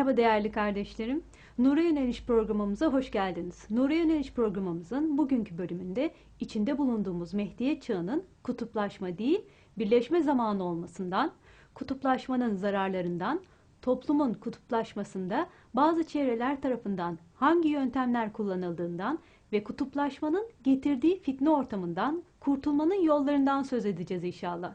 Merhaba değerli kardeşlerim. Nur'a Yöneliş programımıza hoş geldiniz. Nur'a Yöneliş programımızın bugünkü bölümünde içinde bulunduğumuz Mehdiyet çağının kutuplaşma değil, birleşme zamanı olmasından, kutuplaşmanın zararlarından, toplumun kutuplaşmasında bazı çevreler tarafından hangi yöntemler kullanıldığından ve kutuplaşmanın getirdiği fitne ortamından kurtulmanın yollarından söz edeceğiz inşallah.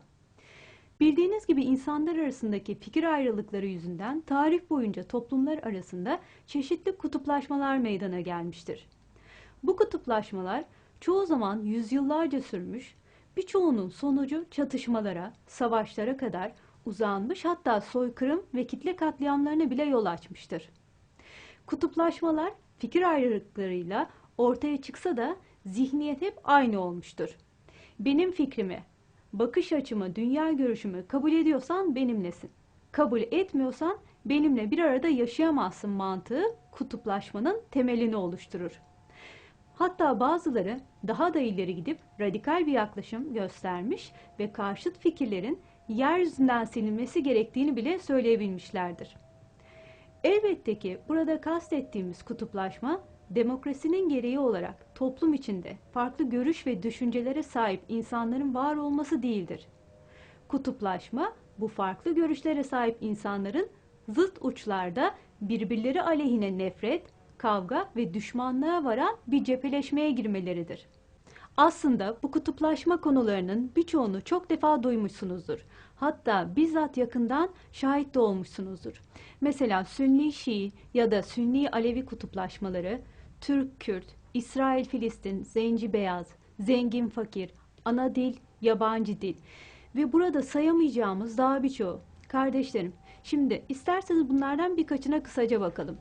Bildiğiniz gibi insanlar arasındaki fikir ayrılıkları yüzünden tarih boyunca toplumlar arasında çeşitli kutuplaşmalar meydana gelmiştir. Bu kutuplaşmalar çoğu zaman yüzyıllarca sürmüş, birçoğunun sonucu çatışmalara, savaşlara kadar uzanmış hatta soykırım ve kitle katliamlarına bile yol açmıştır. Kutuplaşmalar fikir ayrılıklarıyla ortaya çıksa da zihniyet hep aynı olmuştur. Benim fikrimi, bakış açımı, dünya görüşümü kabul ediyorsan benimlesin. Kabul etmiyorsan benimle bir arada yaşayamazsın mantığı kutuplaşmanın temelini oluşturur. Hatta bazıları daha da ileri gidip radikal bir yaklaşım göstermiş ve karşıt fikirlerin yeryüzünden silinmesi gerektiğini bile söyleyebilmişlerdir. Elbette ki burada kastettiğimiz kutuplaşma demokrasinin gereği olarak toplum içinde farklı görüş ve düşüncelere sahip insanların var olması değildir. Kutuplaşma bu farklı görüşlere sahip insanların zıt uçlarda birbirleri aleyhine nefret, kavga ve düşmanlığa varan bir cepheleşmeye girmeleridir. Aslında bu kutuplaşma konularının birçoğunu çok defa duymuşsunuzdur. Hatta bizzat yakından şahit de olmuşsunuzdur. Mesela Sünni Şii ya da Sünni Alevi kutuplaşmaları, Türk-Kürt, İsrail-Filistin, Zenci-Beyaz, Zengin-Fakir, ana dil, yabancı dil ve burada sayamayacağımız daha birçoğu. Kardeşlerim, şimdi isterseniz bunlardan birkaçına kısaca bakalım.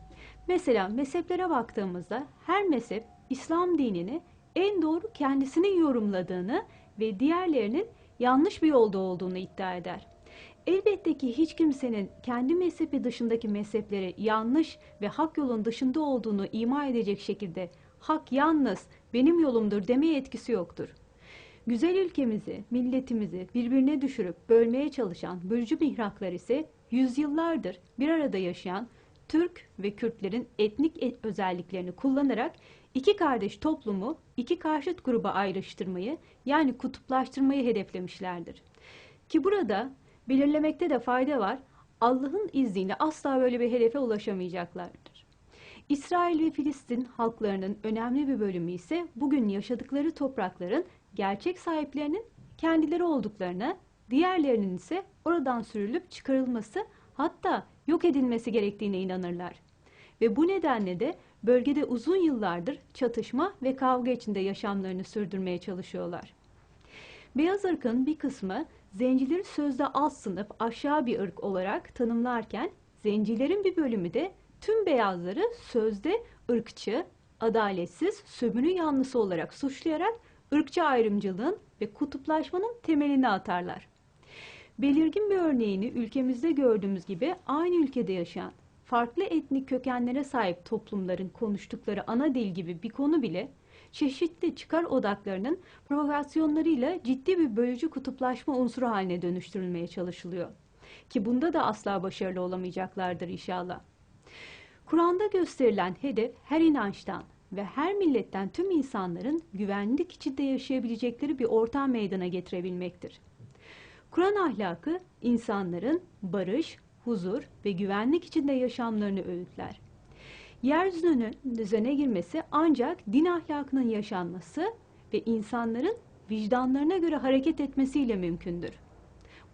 Mesela mezheplere baktığımızda her mezhep İslam dinini en doğru kendisinin yorumladığını ve diğerlerinin yanlış bir yolda olduğunu iddia eder. Elbette ki hiç kimsenin kendi mezhebi dışındaki mezhepleri yanlış ve hak yolun dışında olduğunu ima edecek şekilde hak yalnız benim yolumdur demeye etkisi yoktur. Güzel ülkemizi, milletimizi birbirine düşürüp bölmeye çalışan bölücü mihraklar ise yüzyıllardır bir arada yaşayan Türk ve Kürtlerin etnik e- özelliklerini kullanarak iki kardeş toplumu iki karşıt gruba ayrıştırmayı yani kutuplaştırmayı hedeflemişlerdir. Ki burada belirlemekte de fayda var. Allah'ın izniyle asla böyle bir hedefe ulaşamayacaklardır. İsrail ve Filistin halklarının önemli bir bölümü ise bugün yaşadıkları toprakların gerçek sahiplerinin kendileri olduklarına, diğerlerinin ise oradan sürülüp çıkarılması hatta yok edilmesi gerektiğine inanırlar. Ve bu nedenle de bölgede uzun yıllardır çatışma ve kavga içinde yaşamlarını sürdürmeye çalışıyorlar. Beyaz ırkın bir kısmı zencileri sözde alt sınıf aşağı bir ırk olarak tanımlarken zencilerin bir bölümü de tüm beyazları sözde ırkçı, adaletsiz, sömürü yanlısı olarak suçlayarak ırkçı ayrımcılığın ve kutuplaşmanın temelini atarlar. Belirgin bir örneğini ülkemizde gördüğümüz gibi aynı ülkede yaşayan farklı etnik kökenlere sahip toplumların konuştukları ana dil gibi bir konu bile çeşitli çıkar odaklarının provokasyonlarıyla ciddi bir bölücü kutuplaşma unsuru haline dönüştürülmeye çalışılıyor. Ki bunda da asla başarılı olamayacaklardır inşallah. Kur'an'da gösterilen hedef her inançtan ve her milletten tüm insanların güvenlik içinde yaşayabilecekleri bir ortam meydana getirebilmektir. Kur'an ahlakı insanların barış, huzur ve güvenlik içinde yaşamlarını öğütler. Yeryüzünün düzene girmesi ancak din ahlakının yaşanması ve insanların vicdanlarına göre hareket etmesiyle mümkündür.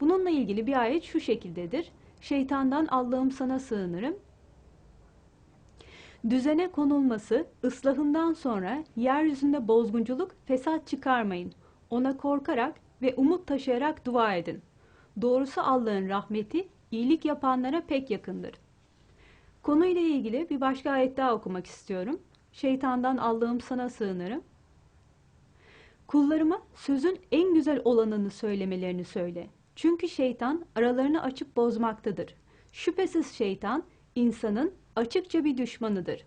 Bununla ilgili bir ayet şu şekildedir. Şeytandan Allah'ım sana sığınırım. Düzene konulması, ıslahından sonra yeryüzünde bozgunculuk, fesat çıkarmayın. Ona korkarak ve umut taşıyarak dua edin. Doğrusu Allah'ın rahmeti iyilik yapanlara pek yakındır. Konuyla ilgili bir başka ayet daha okumak istiyorum. Şeytandan Allah'ım sana sığınırım. Kullarıma sözün en güzel olanını söylemelerini söyle. Çünkü şeytan aralarını açıp bozmaktadır. Şüphesiz şeytan insanın açıkça bir düşmanıdır.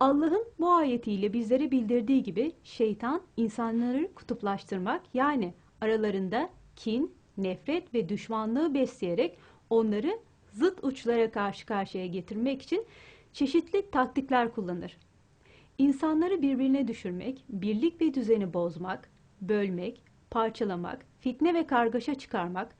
Allah'ın bu ayetiyle bizlere bildirdiği gibi şeytan insanları kutuplaştırmak yani aralarında kin, nefret ve düşmanlığı besleyerek onları zıt uçlara karşı karşıya getirmek için çeşitli taktikler kullanır. İnsanları birbirine düşürmek, birlik ve düzeni bozmak, bölmek, parçalamak, fitne ve kargaşa çıkarmak,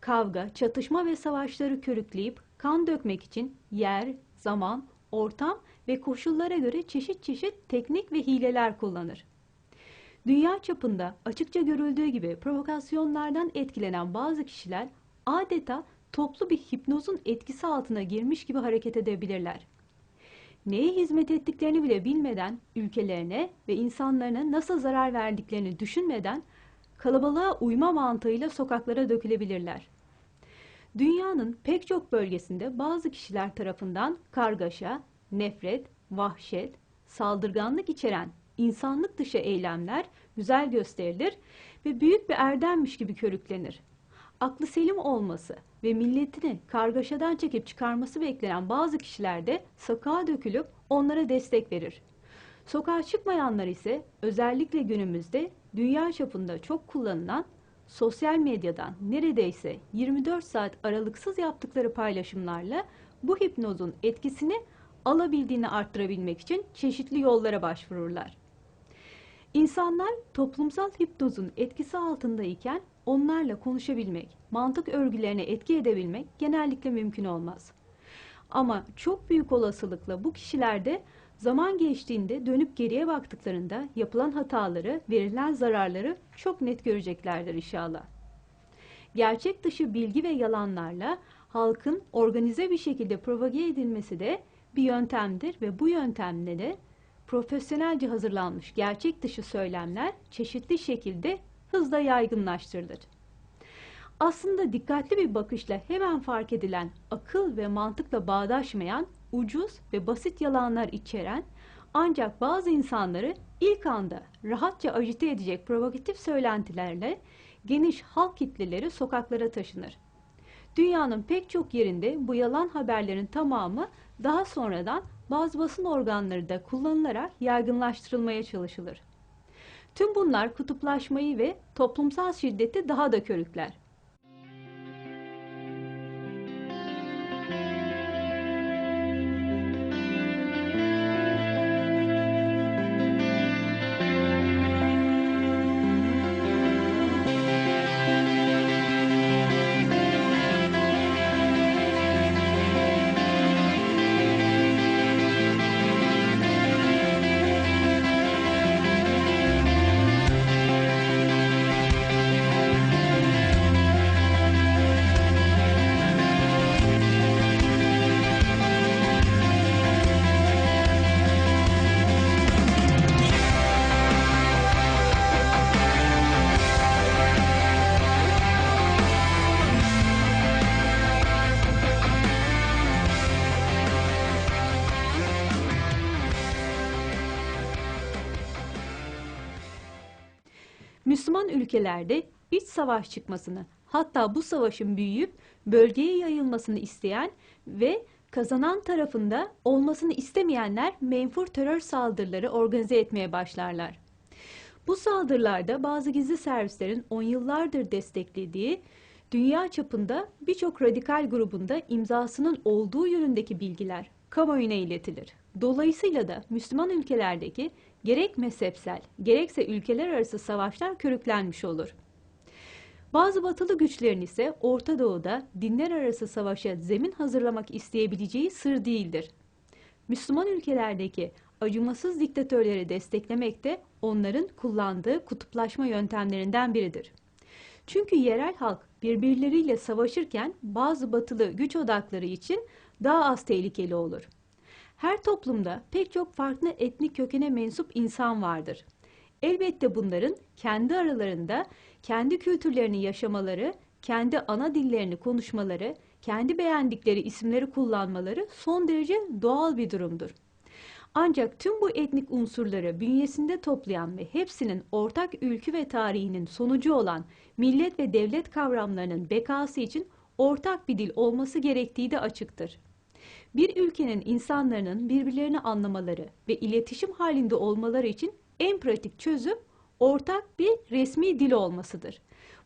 kavga, çatışma ve savaşları körükleyip kan dökmek için yer, zaman, ortam ve koşullara göre çeşit çeşit teknik ve hileler kullanır. Dünya çapında açıkça görüldüğü gibi provokasyonlardan etkilenen bazı kişiler adeta toplu bir hipnozun etkisi altına girmiş gibi hareket edebilirler. Neye hizmet ettiklerini bile bilmeden ülkelerine ve insanlarına nasıl zarar verdiklerini düşünmeden kalabalığa uyma mantığıyla sokaklara dökülebilirler. Dünyanın pek çok bölgesinde bazı kişiler tarafından kargaşa, nefret, vahşet, saldırganlık içeren insanlık dışı eylemler güzel gösterilir ve büyük bir erdemmiş gibi körüklenir. Aklı selim olması ve milletini kargaşadan çekip çıkarması beklenen bazı kişiler de sokağa dökülüp onlara destek verir. Sokağa çıkmayanlar ise özellikle günümüzde dünya çapında çok kullanılan sosyal medyadan neredeyse 24 saat aralıksız yaptıkları paylaşımlarla bu hipnozun etkisini alabildiğini arttırabilmek için çeşitli yollara başvururlar. İnsanlar toplumsal hipnozun etkisi altındayken onlarla konuşabilmek, mantık örgülerine etki edebilmek genellikle mümkün olmaz. Ama çok büyük olasılıkla bu kişilerde zaman geçtiğinde dönüp geriye baktıklarında yapılan hataları, verilen zararları çok net göreceklerdir inşallah. Gerçek dışı bilgi ve yalanlarla halkın organize bir şekilde propage edilmesi de bir yöntemdir ve bu yöntemle de profesyonelce hazırlanmış gerçek dışı söylemler çeşitli şekilde hızla yaygınlaştırılır. Aslında dikkatli bir bakışla hemen fark edilen akıl ve mantıkla bağdaşmayan ucuz ve basit yalanlar içeren ancak bazı insanları ilk anda rahatça ajite edecek provokatif söylentilerle geniş halk kitleleri sokaklara taşınır. Dünyanın pek çok yerinde bu yalan haberlerin tamamı daha sonradan bazı basın organları da kullanılarak yaygınlaştırılmaya çalışılır. Tüm bunlar kutuplaşmayı ve toplumsal şiddeti daha da körükler. Ülkelerde iç savaş çıkmasını hatta bu savaşın büyüyüp bölgeye yayılmasını isteyen ve kazanan tarafında olmasını istemeyenler menfur terör saldırıları organize etmeye başlarlar. Bu saldırılarda bazı gizli servislerin on yıllardır desteklediği dünya çapında birçok radikal grubunda imzasının olduğu yönündeki bilgiler kamuoyuna iletilir. Dolayısıyla da Müslüman ülkelerdeki gerek mezhepsel gerekse ülkeler arası savaşlar körüklenmiş olur. Bazı batılı güçlerin ise Orta Doğu'da dinler arası savaşa zemin hazırlamak isteyebileceği sır değildir. Müslüman ülkelerdeki acımasız diktatörleri desteklemek de onların kullandığı kutuplaşma yöntemlerinden biridir. Çünkü yerel halk birbirleriyle savaşırken bazı batılı güç odakları için daha az tehlikeli olur. Her toplumda pek çok farklı etnik kökene mensup insan vardır. Elbette bunların kendi aralarında kendi kültürlerini yaşamaları, kendi ana dillerini konuşmaları, kendi beğendikleri isimleri kullanmaları son derece doğal bir durumdur. Ancak tüm bu etnik unsurları bünyesinde toplayan ve hepsinin ortak ülkü ve tarihinin sonucu olan millet ve devlet kavramlarının bekası için ortak bir dil olması gerektiği de açıktır. Bir ülkenin insanların birbirlerini anlamaları ve iletişim halinde olmaları için en pratik çözüm ortak bir resmi dil olmasıdır.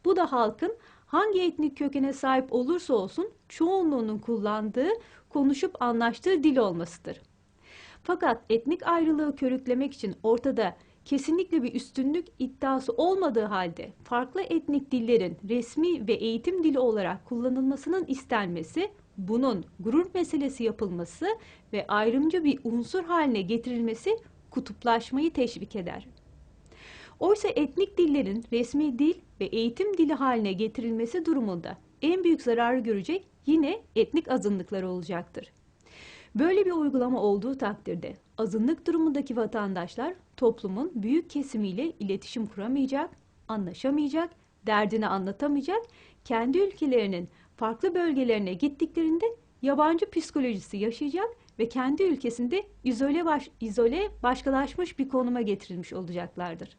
Bu da halkın hangi etnik kökene sahip olursa olsun çoğunluğunun kullandığı, konuşup anlaştığı dil olmasıdır. Fakat etnik ayrılığı körüklemek için ortada kesinlikle bir üstünlük iddiası olmadığı halde farklı etnik dillerin resmi ve eğitim dili olarak kullanılmasının istenmesi, bunun gurur meselesi yapılması ve ayrımcı bir unsur haline getirilmesi kutuplaşmayı teşvik eder. Oysa etnik dillerin resmi dil ve eğitim dili haline getirilmesi durumunda en büyük zararı görecek yine etnik azınlıklar olacaktır. Böyle bir uygulama olduğu takdirde azınlık durumundaki vatandaşlar toplumun büyük kesimiyle iletişim kuramayacak, anlaşamayacak, derdini anlatamayacak, kendi ülkelerinin farklı bölgelerine gittiklerinde yabancı psikolojisi yaşayacak ve kendi ülkesinde izole, baş, izole başkalaşmış bir konuma getirilmiş olacaklardır.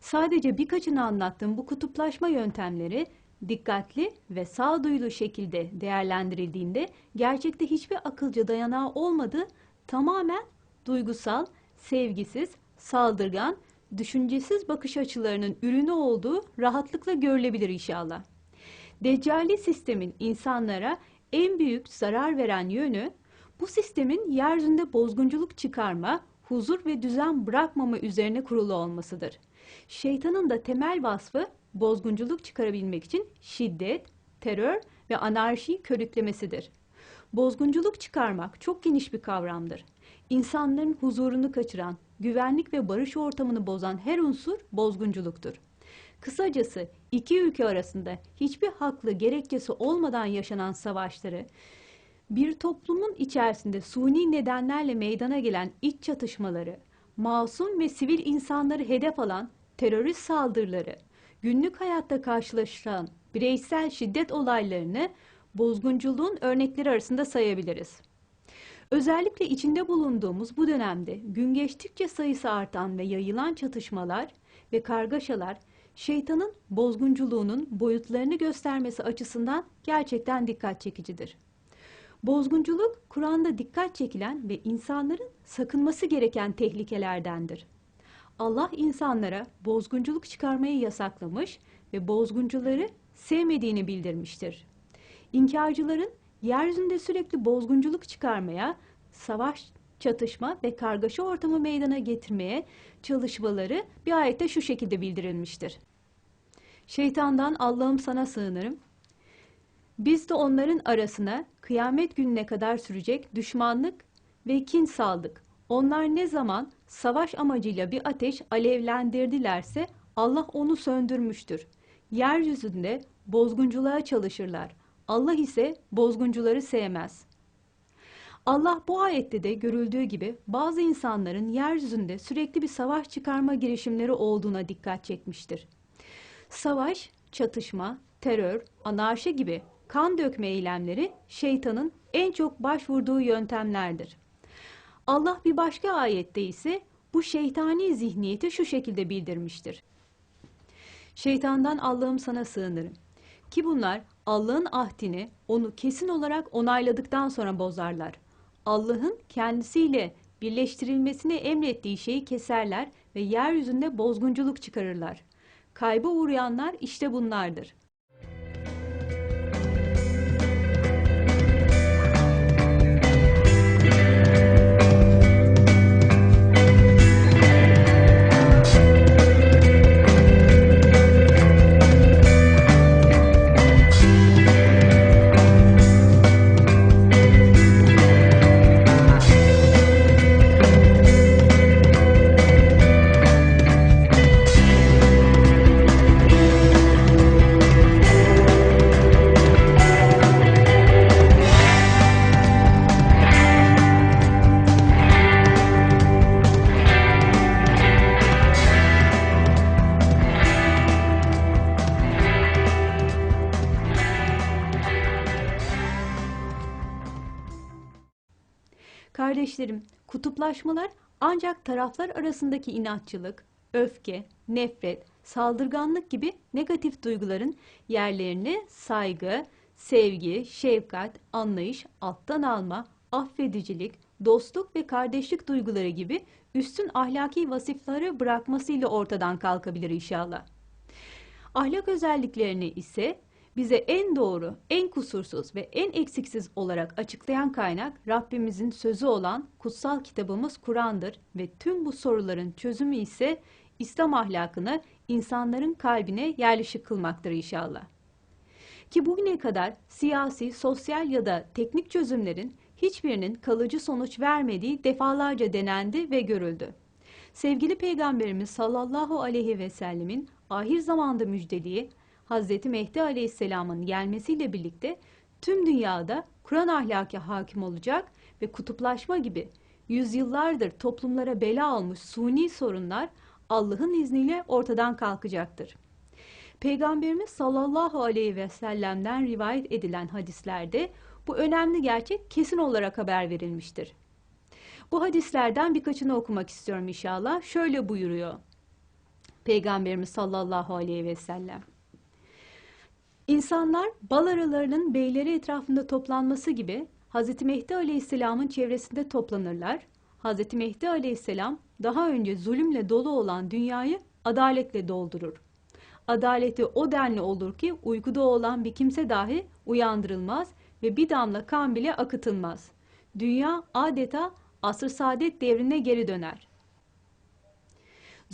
Sadece birkaçını anlattığım bu kutuplaşma yöntemleri dikkatli ve sağduyulu şekilde değerlendirildiğinde gerçekte hiçbir akılcı dayanağı olmadığı tamamen duygusal, sevgisiz, saldırgan, düşüncesiz bakış açılarının ürünü olduğu rahatlıkla görülebilir inşallah. Deccali sistemin insanlara en büyük zarar veren yönü bu sistemin yeryüzünde bozgunculuk çıkarma, huzur ve düzen bırakmama üzerine kurulu olmasıdır. Şeytanın da temel vasfı bozgunculuk çıkarabilmek için şiddet, terör ve anarşiyi körüklemesidir. Bozgunculuk çıkarmak çok geniş bir kavramdır. İnsanların huzurunu kaçıran, güvenlik ve barış ortamını bozan her unsur bozgunculuktur. Kısacası iki ülke arasında hiçbir haklı gerekçesi olmadan yaşanan savaşları, bir toplumun içerisinde suni nedenlerle meydana gelen iç çatışmaları, masum ve sivil insanları hedef alan terörist saldırıları, günlük hayatta karşılaşılan bireysel şiddet olaylarını bozgunculuğun örnekleri arasında sayabiliriz. Özellikle içinde bulunduğumuz bu dönemde gün geçtikçe sayısı artan ve yayılan çatışmalar ve kargaşalar şeytanın bozgunculuğunun boyutlarını göstermesi açısından gerçekten dikkat çekicidir. Bozgunculuk Kur'an'da dikkat çekilen ve insanların sakınması gereken tehlikelerdendir. Allah insanlara bozgunculuk çıkarmayı yasaklamış ve bozguncuları sevmediğini bildirmiştir. İnkarcıların yeryüzünde sürekli bozgunculuk çıkarmaya, savaş, çatışma ve kargaşa ortamı meydana getirmeye çalışmaları bir ayette şu şekilde bildirilmiştir. Şeytandan Allah'ım sana sığınırım. Biz de onların arasına kıyamet gününe kadar sürecek düşmanlık ve kin saldık. Onlar ne zaman savaş amacıyla bir ateş alevlendirdilerse Allah onu söndürmüştür. Yeryüzünde bozgunculuğa çalışırlar. Allah ise bozguncuları sevmez. Allah bu ayette de görüldüğü gibi bazı insanların yeryüzünde sürekli bir savaş çıkarma girişimleri olduğuna dikkat çekmiştir. Savaş, çatışma, terör, anarşi gibi kan dökme eylemleri şeytanın en çok başvurduğu yöntemlerdir. Allah bir başka ayette ise bu şeytani zihniyeti şu şekilde bildirmiştir. Şeytandan Allah'ım sana sığınırım. Ki bunlar Allah'ın ahdini onu kesin olarak onayladıktan sonra bozarlar. Allah'ın kendisiyle birleştirilmesini emrettiği şeyi keserler ve yeryüzünde bozgunculuk çıkarırlar. Kayba uğrayanlar işte bunlardır. Kardeşlerim, kutuplaşmalar ancak taraflar arasındaki inatçılık, öfke, nefret, saldırganlık gibi negatif duyguların yerlerini saygı, sevgi, şefkat, anlayış, alttan alma, affedicilik, dostluk ve kardeşlik duyguları gibi üstün ahlaki vasıfları bırakmasıyla ortadan kalkabilir inşallah. Ahlak özelliklerini ise bize en doğru, en kusursuz ve en eksiksiz olarak açıklayan kaynak Rabbimizin sözü olan kutsal kitabımız Kur'an'dır ve tüm bu soruların çözümü ise İslam ahlakını insanların kalbine yerleşik kılmaktır inşallah. Ki bugüne kadar siyasi, sosyal ya da teknik çözümlerin hiçbirinin kalıcı sonuç vermediği defalarca denendi ve görüldü. Sevgili Peygamberimiz sallallahu aleyhi ve sellemin ahir zamanda müjdeliği Hazreti Mehdi aleyhisselamın gelmesiyle birlikte tüm dünyada Kur'an ahlaki hakim olacak ve kutuplaşma gibi yüzyıllardır toplumlara bela olmuş suni sorunlar Allah'ın izniyle ortadan kalkacaktır. Peygamberimiz sallallahu aleyhi ve sellem'den rivayet edilen hadislerde bu önemli gerçek kesin olarak haber verilmiştir. Bu hadislerden birkaçını okumak istiyorum inşallah. Şöyle buyuruyor Peygamberimiz sallallahu aleyhi ve sellem. İnsanlar bal arılarının beyleri etrafında toplanması gibi Hz. Mehdi Aleyhisselam'ın çevresinde toplanırlar. Hz. Mehdi Aleyhisselam daha önce zulümle dolu olan dünyayı adaletle doldurur. Adaleti o denli olur ki uykuda olan bir kimse dahi uyandırılmaz ve bir damla kan bile akıtılmaz. Dünya adeta asr saadet devrine geri döner.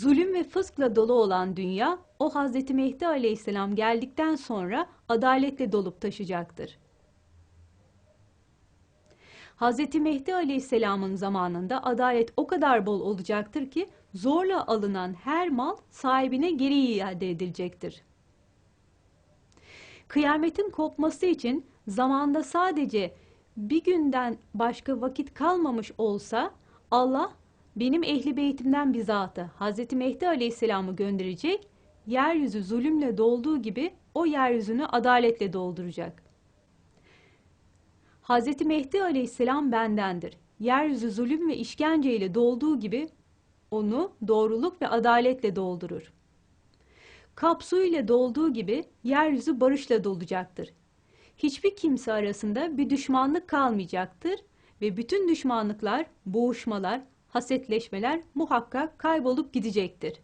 Zulüm ve fıskla dolu olan dünya o Hazreti Mehdi Aleyhisselam geldikten sonra adaletle dolup taşacaktır. Hazreti Mehdi Aleyhisselam'ın zamanında adalet o kadar bol olacaktır ki zorla alınan her mal sahibine geri iade edilecektir. Kıyametin kopması için zamanda sadece bir günden başka vakit kalmamış olsa Allah benim ehli beytimden bir zatı Hz. Mehdi Aleyhisselam'ı gönderecek, yeryüzü zulümle dolduğu gibi o yeryüzünü adaletle dolduracak. Hz. Mehdi Aleyhisselam bendendir. Yeryüzü zulüm ve işkenceyle dolduğu gibi onu doğruluk ve adaletle doldurur. Kap su ile dolduğu gibi yeryüzü barışla dolacaktır. Hiçbir kimse arasında bir düşmanlık kalmayacaktır ve bütün düşmanlıklar, boğuşmalar, hasetleşmeler muhakkak kaybolup gidecektir.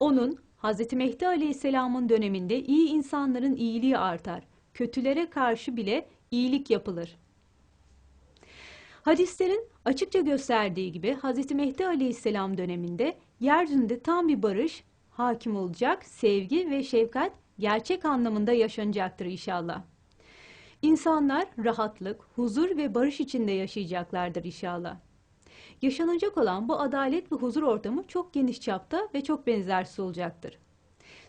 Onun Hz. Mehdi Aleyhisselam'ın döneminde iyi insanların iyiliği artar. Kötülere karşı bile iyilik yapılır. Hadislerin açıkça gösterdiği gibi Hz. Mehdi Aleyhisselam döneminde yeryüzünde tam bir barış hakim olacak, sevgi ve şefkat gerçek anlamında yaşanacaktır inşallah. İnsanlar rahatlık, huzur ve barış içinde yaşayacaklardır inşallah. Yaşanacak olan bu adalet ve huzur ortamı çok geniş çapta ve çok benzersiz olacaktır.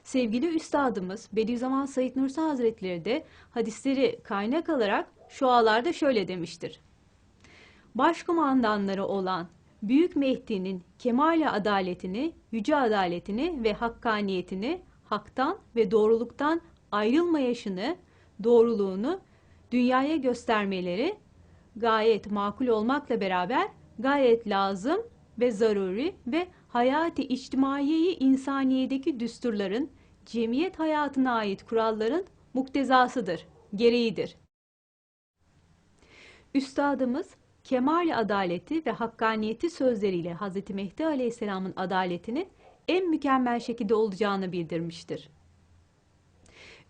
Sevgili üstadımız Bediüzzaman Said Nursi Hazretleri de hadisleri kaynak alarak şu ağlarda şöyle demiştir. Başkumandanları olan Büyük Mehdi'nin kemale adaletini, yüce adaletini ve hakkaniyetini, haktan ve doğruluktan ayrılmayışını, doğruluğunu dünyaya göstermeleri gayet makul olmakla beraber gayet lazım ve zaruri ve hayati içtimaiyeyi insaniyedeki düsturların, cemiyet hayatına ait kuralların muktezasıdır, gereğidir. Üstadımız kemal adaleti ve hakkaniyeti sözleriyle Hz. Mehdi Aleyhisselam'ın adaletini en mükemmel şekilde olacağını bildirmiştir.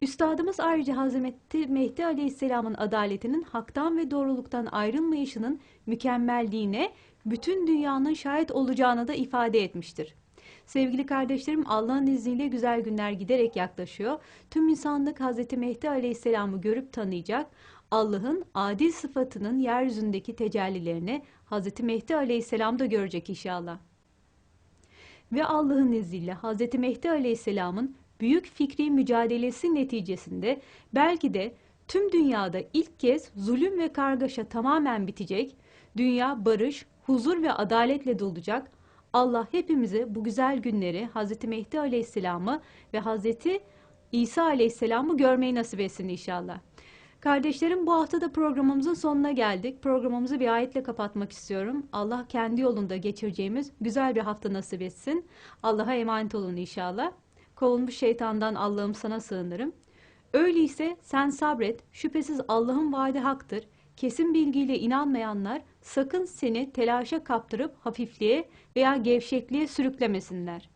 Üstadımız ayrıca Hazreti Mehdi Aleyhisselam'ın adaletinin haktan ve doğruluktan ayrılmayışının mükemmelliğine bütün dünyanın şahit olacağını da ifade etmiştir. Sevgili kardeşlerim Allah'ın izniyle güzel günler giderek yaklaşıyor. Tüm insanlık Hz. Mehdi Aleyhisselam'ı görüp tanıyacak. Allah'ın adil sıfatının yeryüzündeki tecellilerini Hz. Mehdi Aleyhisselam da görecek inşallah. Ve Allah'ın izniyle Hz. Mehdi Aleyhisselam'ın büyük fikri mücadelesi neticesinde belki de tüm dünyada ilk kez zulüm ve kargaşa tamamen bitecek, dünya barış, huzur ve adaletle dolacak. Allah hepimize bu güzel günleri Hz. Mehdi Aleyhisselam'ı ve Hz. İsa Aleyhisselam'ı görmeyi nasip etsin inşallah. Kardeşlerim bu hafta da programımızın sonuna geldik. Programımızı bir ayetle kapatmak istiyorum. Allah kendi yolunda geçireceğimiz güzel bir hafta nasip etsin. Allah'a emanet olun inşallah. Kovulmuş şeytandan Allah'ım sana sığınırım. Öyleyse sen sabret, şüphesiz Allah'ın vaadi haktır. Kesin bilgiyle inanmayanlar sakın seni telaşa kaptırıp hafifliğe veya gevşekliğe sürüklemesinler.